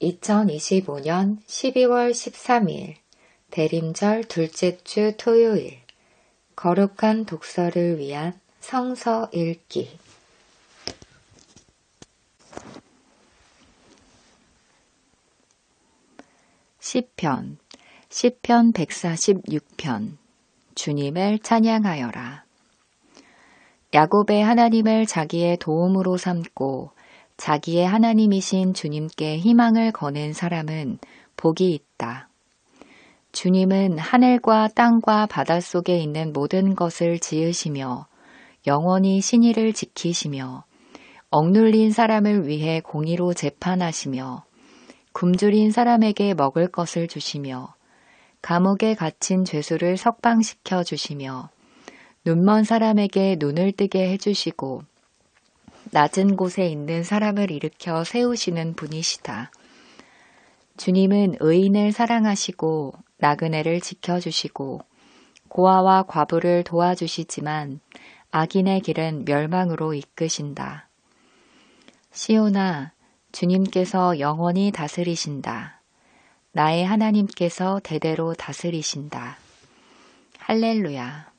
2025년 12월 13일 대림절 둘째 주 토요일 거룩한 독서를 위한 성서 읽기. 시편 시편 146편 주님을 찬양하여라. 야곱의 하나님을 자기의 도움으로 삼고 자기의 하나님이신 주님께 희망을 거는 사람은 복이 있다. 주님은 하늘과 땅과 바닷속에 있는 모든 것을 지으시며 영원히 신의를 지키시며 억눌린 사람을 위해 공의로 재판하시며 굶주린 사람에게 먹을 것을 주시며 감옥에 갇힌 죄수를 석방시켜 주시며 눈먼 사람에게 눈을 뜨게 해주시고 낮은 곳에 있는 사람을 일으켜 세우시는 분이시다. 주님은 의인을 사랑하시고 나그네를 지켜주시고 고아와 과부를 도와주시지만 악인의 길은 멸망으로 이끄신다. 시오나 주님께서 영원히 다스리신다. 나의 하나님께서 대대로 다스리신다. 할렐루야.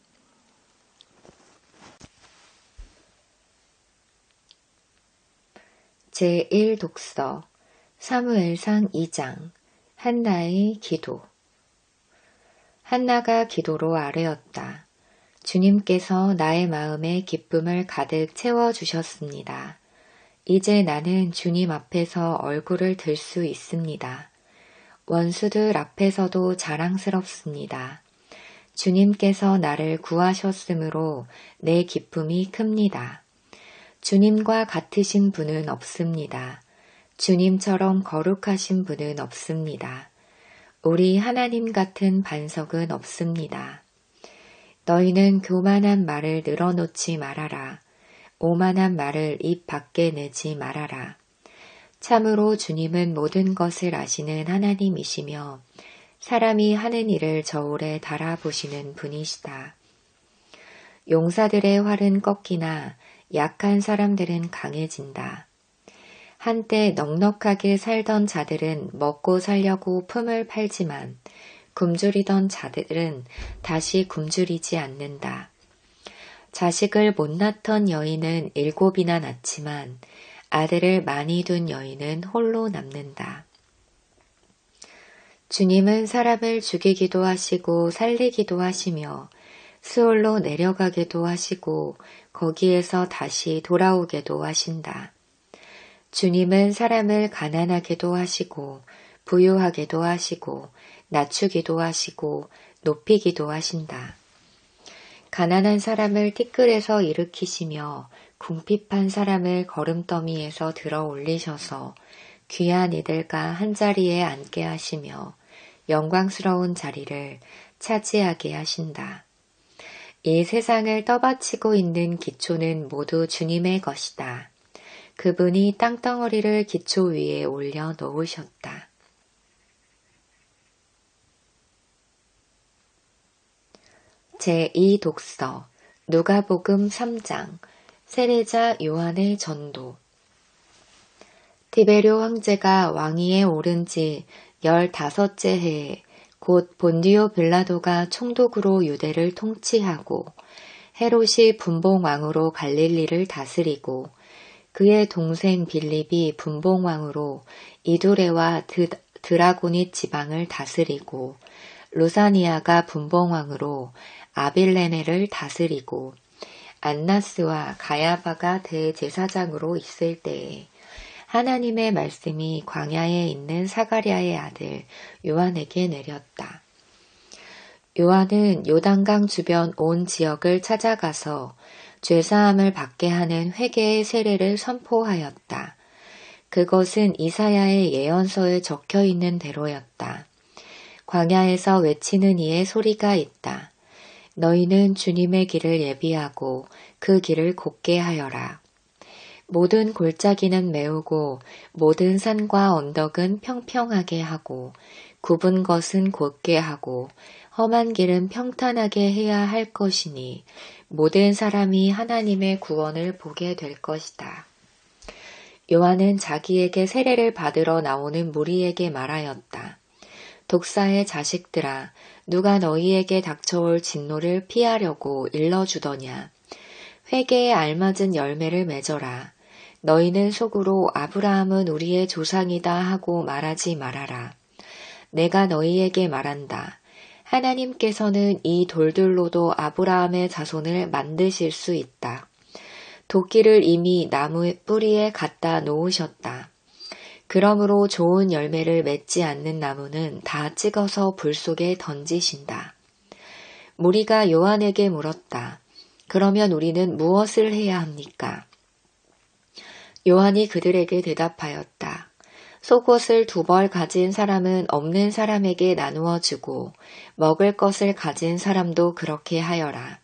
제1독서 사무엘상 2장 한나의 기도 한나가 기도로 아뢰었다. 주님께서 나의 마음에 기쁨을 가득 채워주셨습니다. 이제 나는 주님 앞에서 얼굴을 들 수 있습니다. 원수들 앞에서도 자랑스럽습니다. 주님께서 나를 구하셨으므로 내 기쁨이 큽니다. 주님과 같으신 분은 없습니다. 주님처럼 거룩하신 분은 없습니다. 우리 하나님 같은 반석은 없습니다. 너희는 교만한 말을 늘어놓지 말아라. 오만한 말을 입 밖에 내지 말아라. 참으로 주님은 모든 것을 아시는 하나님이시며 사람이 하는 일을 저울에 달아보시는 분이시다. 용사들의 활은 꺾이나 약한 사람들은 강해진다. 한때 넉넉하게 살던 자들은 먹고 살려고 품을 팔지만 굶주리던 자들은 다시 굶주리지 않는다. 자식을 못 낳던 여인은 일곱이나 낳지만 아들을 많이 둔 여인은 홀로 남는다. 주님은 사람을 죽이기도 하시고 살리기도 하시며 스올로 내려가게도 하시고 거기에서 다시 돌아오게도 하신다. 주님은 사람을 가난하게도 하시고 부유하게도 하시고 낮추기도 하시고 높이기도 하신다. 가난한 사람을 티끌에서 일으키시며 궁핍한 사람을 걸음더미에서 들어 올리셔서 귀한 이들과 한자리에 앉게 하시며 영광스러운 자리를 차지하게 하신다. 이 세상을 떠받치고 있는 기초는 모두 주님의 것이다. 그분이 땅덩어리를 기초 위에 올려 놓으셨다. 제2 독서 누가복음 3장 세례자 요한의 전도 티베료 황제가 왕위에 오른 지 열다섯째 해에 곧 본디오 빌라도가 총독으로 유대를 통치하고 헤롯이 분봉왕으로 갈릴리를 다스리고 그의 동생 빌립이 분봉왕으로 이두레와 드, 드라고니 지방을 다스리고 루사니아가 분봉왕으로 아빌레네를 다스리고 안나스와 가야바가 대제사장으로 있을 때에 하나님의 말씀이 광야에 있는 사가랴의 아들 요한에게 내렸다. 요한은 요단강 주변 온 지역을 찾아가서 죄사함을 받게 하는 회개의 세례를 선포하였다. 그것은 이사야의 예언서에 적혀 있는 대로였다. 광야에서 외치는 이의 소리가 있다. 너희는 주님의 길을 예비하고 그 길을 곱게 하여라. 모든 골짜기는 메우고 모든 산과 언덕은 평평하게 하고 굽은 것은 곧게 하고 험한 길은 평탄하게 해야 할 것이니 모든 사람이 하나님의 구원을 보게 될 것이다. 요한은 자기에게 세례를 받으러 나오는 무리에게 말하였다. 독사의 자식들아, 누가 너희에게 닥쳐올 진노를 피하려고 일러주더냐. 회개에 알맞은 열매를 맺어라. 너희는 속으로 아브라함은 우리의 조상이다 하고 말하지 말아라. 내가 너희에게 말한다. 하나님께서는 이 돌들로도 아브라함의 자손을 만드실 수 있다. 도끼를 이미 나무 뿌리에 갖다 놓으셨다. 그러므로 좋은 열매를 맺지 않는 나무는 다 찍어서 불 속에 던지신다. 무리가 요한에게 물었다. 그러면 우리는 무엇을 해야 합니까? 요한이 그들에게 대답하였다. 속옷을 두 벌 가진 사람은 없는 사람에게 나누어 주고 먹을 것을 가진 사람도 그렇게 하여라.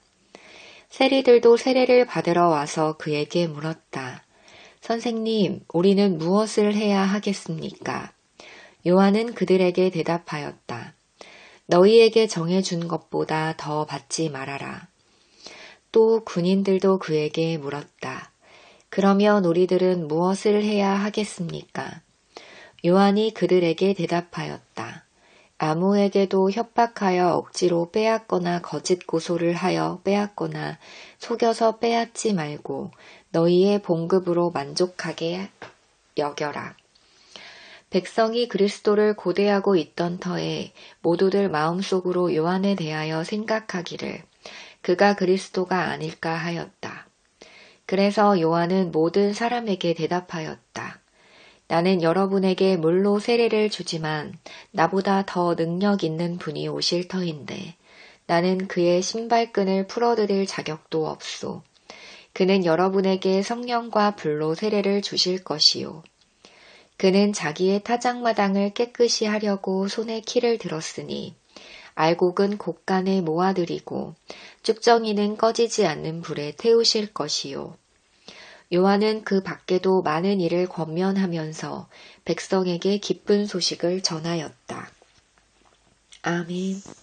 세리들도 세례를 받으러 와서 그에게 물었다. 선생님, 우리는 무엇을 해야 하겠습니까? 요한은 그들에게 대답하였다. 너희에게 정해준 것보다 더 받지 말아라. 또 군인들도 그에게 물었다. 그러면 우리들은 무엇을 해야 하겠습니까? 요한이 그들에게 대답하였다. 아무에게도 협박하여 억지로 빼앗거나 거짓 고소를 하여 빼앗거나 속여서 빼앗지 말고 너희의 봉급으로 만족하게 여겨라. 백성이 그리스도를 고대하고 있던 터에 모두들 마음속으로 요한에 대하여 생각하기를 그가 그리스도가 아닐까 하였다. 그래서 요한은 모든 사람에게 대답하였다. 나는 여러분에게 물로 세례를 주지만 나보다 더 능력 있는 분이 오실 터인데 나는 그의 신발끈을 풀어드릴 자격도 없소. 그는 여러분에게 성령과 불로 세례를 주실 것이요. 그는 자기의 타작마당을 깨끗이 하려고 손에 키를 들었으니 알곡은 곡간에 모아들이고 쭉정이는 꺼지지 않는 불에 태우실 것이요. 요한은 그 밖에도 많은 일을 권면하면서 백성에게 기쁜 소식을 전하였다. 아멘.